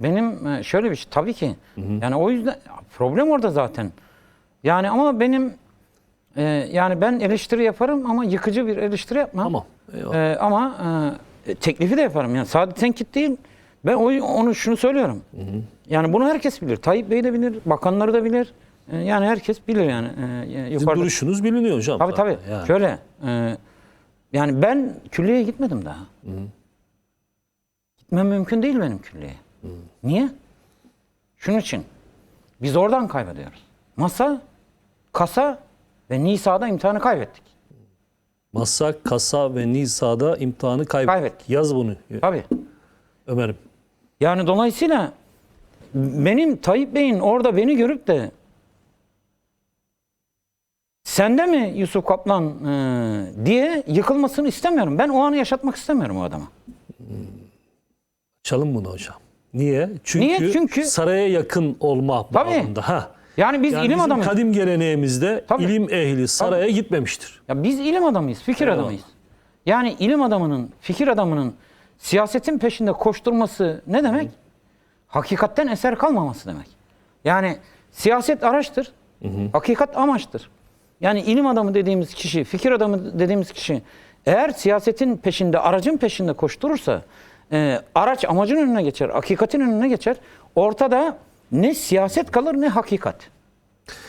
Benim e, şöyle bir şey tabii ki yani o yüzden problem orada zaten. Yani ama benim e, yani ben eleştiri yaparım ama yıkıcı bir eleştiri yapmam. Tamam. E, ama e, teklifi de yaparım. Yani sadece tenkit değil. Ben o, onu şunu söylüyorum. Yani bunu herkes bilir. Tayyip Bey de bilir, bakanları da bilir. E, yani herkes bilir yani. E, Sizin duruşunuz biliniyor hocam. Tabii tabii. yani. Şöyle. e, yani ben külliyeye gitmedim daha. Gitmem mümkün değil benim külliyeye. Niye? Şunun için. Biz oradan kaybediyoruz. Masa, kasa ve Nisa'da imtihanı kaybettik. Masa, kasa ve Nisa'da imtihanı kaybettik. Kaybettik. Yaz bunu Tabii. Ömer'im. Yani dolayısıyla benim Tayyip Bey'in orada beni görüp de sende mi Yusuf Kaplan e, diye yıkılmasını istemiyorum. Ben o anı yaşatmak istemiyorum o adama. Çalın bunu hocam. Niye? Çünkü, Niye? Çünkü- saraya yakın olma Tabii. bağlamında. Ha. Yani biz Yani ilim adamıyız. kadim geleneğimizde Tabii. ilim ehli saraya gitmemiştir. Ya biz ilim adamıyız, fikir Eyvallah. adamıyız. Yani ilim adamının, fikir adamının siyasetin peşinde koşturması ne demek? Hakikatten eser kalmaması demek. Yani siyaset araçtır, hakikat amaçtır. Yani ilim adamı dediğimiz kişi, fikir adamı dediğimiz kişi eğer siyasetin peşinde, aracın peşinde koşturursa e, araç amacın önüne geçer, hakikatin önüne geçer. Ortada ne siyaset kalır ne hakikat.